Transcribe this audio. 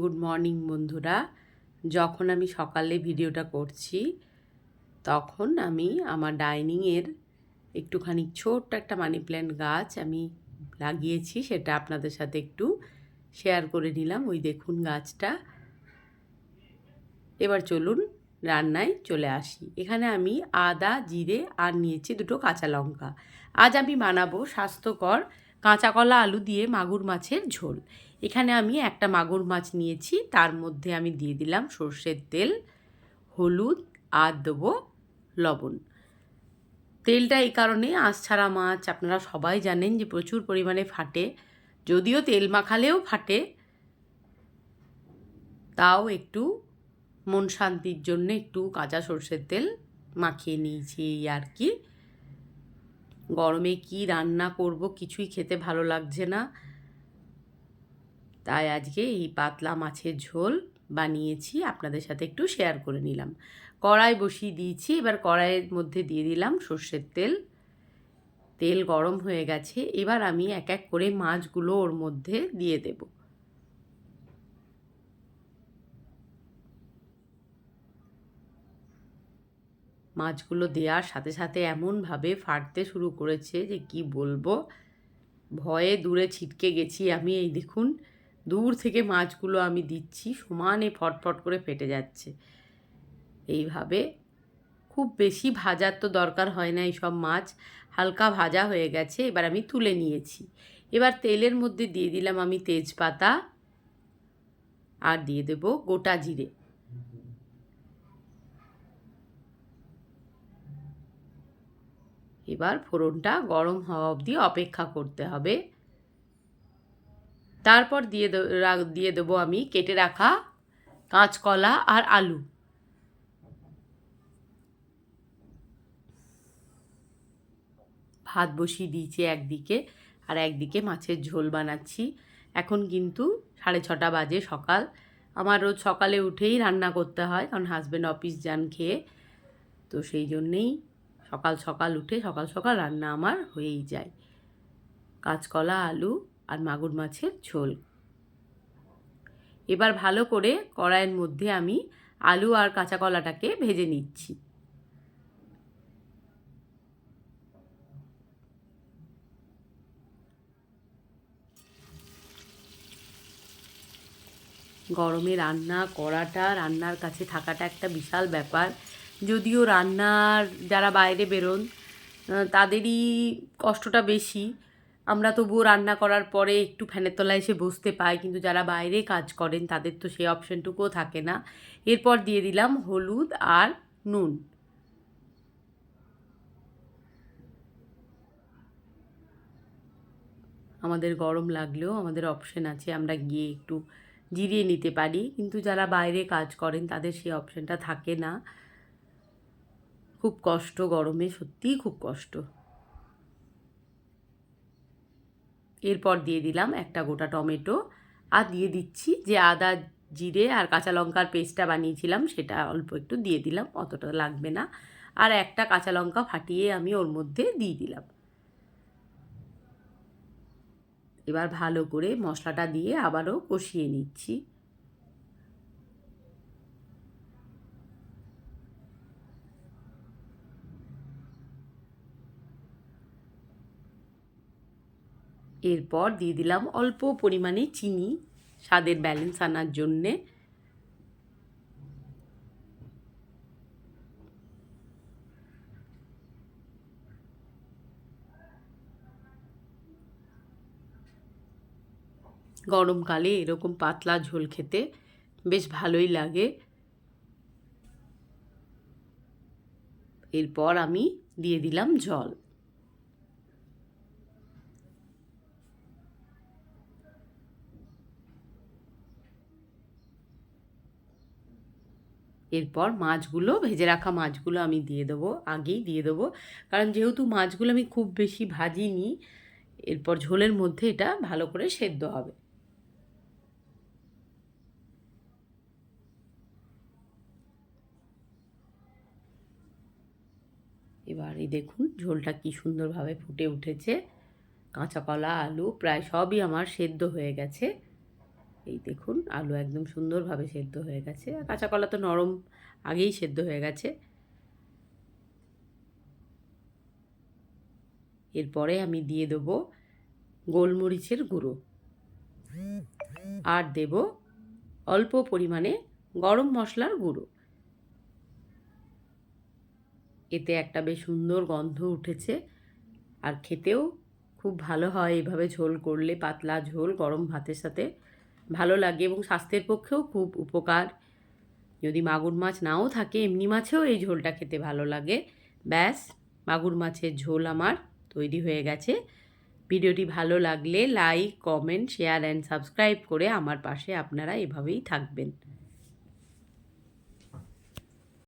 Good morning বন্ধুরা। যখন আমি সকালে ভিডিওটা করছি, তখন আমি আমার ডাইনিংয়ের একটুখানি ছোট্ট একটা মানি প্ল্যান্ট গাছ আমি লাগিয়েছি, সেটা আপনাদের সাথে একটু শেয়ার করে নিলাম। ওই দেখুন গাছটা। এবার চলুন রান্নায় চলে আসি। এখানে আমি আদা, জিরে আর নিয়েছি দুটো কাঁচা লঙ্কা। আজ আমি বানাবো স্বাস্থ্যকর কাঁচা কলা আলু দিয়ে মাগুর মাছের ঝোল। এখানে আমি একটা মাগুর মাছ নিয়েছি। তার মধ্যে আমি দিয়ে দিলাম সর্ষের তেল, হলুদ, আর দেবো লবণ। তেলটা এই কারণে আঁশ ছাড়া মাছ আপনারা সবাই জানেন যে প্রচুর পরিমাণে ফাটে। যদিও তেল মাখালেও ফাটে। তাও একটু মন শান্তির জন্য একটু কাঁচা সর্ষের তেল মাখিয়ে নিয়েছি এই আর কি। গরমে কি রান্না করব কিছুই খেতে ভালো লাগছে না। তাই আজকে এই পাতলা মাছের ঝোল বানিয়েছি। আপনাদের সাথে একটু শেয়ার করে নিলাম। কড়াই বসিয়ে দিয়েছি, এবার কড়াইয়ের মধ্যে দিয়ে দিলাম সর্ষের তেল। তেল গরম হয়ে গেছে, এবার আমি এক এক করে মাছগুলো ওর মধ্যে দিয়ে দেব। মাছগুলো দেওয়ার সাথে সাথে এমনভাবে ফাটতে শুরু করেছে যে কি বলব? ভয়ে দূরে ছিটকে গেছি আমি, এই দেখুন। দূর থেকে মাছগুলো আমি দিচ্ছি, সমানে ফটফট করে ফেটে যাচ্ছে। এইভাবে খুব বেশি ভাজার তো দরকার হয় না এইসব মাছ। হালকা ভাজা হয়ে গেছে, এবার আমি তুলে নিয়েছি। এবার তেলের মধ্যে দিয়ে দিলাম আমি তেজপাতা আর দিয়ে দেব গোটা জিরে। এবার ফোড়নটা গরম হওয়া অবধি অপেক্ষা করতে হবে। তারপর দিয়ে দিয়ে দেবো আমি কেটে রাখা কাঁচকলা আর আলু। ভাত বসিয়ে দিয়েছি একদিকে আর একদিকে মাছের ঝোল বানাচ্ছি। এখন কিন্তু সাড়ে ছটা বাজে সকাল। আমার রোজ সকালে উঠেই রান্না করতে হয়, কারণ হাজব্যান্ড অফিস যান খেয়ে। তো সেই জন্যেই সকাল সকাল উঠে সকাল সকাল রান্না আমার হয়েই যায়। কাঁচকলা, আলু আর মাগুর মাছের ঝোল। এবার ভালো করে কড়াইয়ের মধ্যে আমি আলু আর কাঁচা কলাটাকে ভেজে নিচ্ছি। গরমে রান্না করাটা, রান্নার কাছে থাকাটা একটা বিশাল ব্যাপার। যদিও রান্নার যারা বাইরে বেরোন তাদেরই কষ্টটা বেশি। আমরা তবুও রান্না করার পরে একটু ফ্যানের তলায় এসে বসতে পাই, কিন্তু যারা বাইরে কাজ করেন তাদের তো সেই অপশানটুকুও থাকে না। এরপর দিয়ে দিলাম হলুদ আর নুন। আমাদের গরম লাগলেও আমাদের অপশান আছে, আমরা গিয়ে একটু জিরিয়ে নিতে পারি, কিন্তু যারা বাইরে কাজ করেন তাদের সেই অপশানটা থাকে না। খুব কষ্ট গরমে, সত্যিই খুব কষ্ট। এরপর দিয়ে দিলাম একটা গোটা টমেটো। আর দিয়ে দিচ্ছি যে আদা, জিরে আর কাঁচা লঙ্কার পেস্টটা বানিয়েছিলাম, সেটা অল্প একটু দিয়ে দিলাম, অতটা লাগবে না। আর একটা কাঁচা লঙ্কা ফাটিয়ে আমি ওর মধ্যে দিয়ে দিলাম। এবার ভালো করে মশলাটা দিয়ে আবারও কষিয়ে নিচ্ছি। এরপর দিয়ে দিলাম অল্প পরিমাণে চিনি, স্বাদের ব্যালেন্স আনার জন্যে। গরমকালে এরকম পাতলা ঝোল খেতে বেশ ভালোই লাগে। এরপর আমি দিয়ে দিলাম জল। এরপর মাছগুলো, ভেজে রাখা মাছগুলো আমি দিয়ে দেবো, আগেই দিয়ে দেবো। কারণ যেহেতু মাছগুলো আমি খুব বেশি ভাজিনি, এরপর ঝোলের মধ্যে এটা ভালো করে সেদ্ধ হবে। এবার এই দেখুন, ঝোলটা কি সুন্দরভাবে ফুটে উঠেছে। কাঁচা কলা আলু, প্রায় সবই আমার সেদ্ধ হয়ে গেছে। এই দেখুন, আলু একদম সুন্দরভাবে সেদ্ধ হয়ে গেছে। আর কাঁচা কলা তো নরম আগেই সেদ্ধ হয়ে গেছে। এরপরে আমি দিয়ে দেবো গোলমরিচের গুঁড়ো। আর দেব অল্প পরিমাণে গরম মশলার গুঁড়ো। এতে একটা বেশ সুন্দর গন্ধ উঠেছে। আর খেতেও খুব ভালো হয় এভাবে ঝোল করলে, পাতলা ঝোল গরম ভাতের সাথে। ভালো লাগে এবং স্বাস্থ্যের পক্ষেও খুব উপকার। যদি মাগুর মাছ নাও থাকে, এমনি মাছেও এই ঝোলটা খেতে ভালো লাগে। ব্যাস, মাগুর মাছের ঝোল আমার তৈরি হয়ে গেছে। ভিডিওটি ভালো লাগলে like, comment, share and subscribe করে আমার পাশে আপনারা এভাবেই থাকবেন।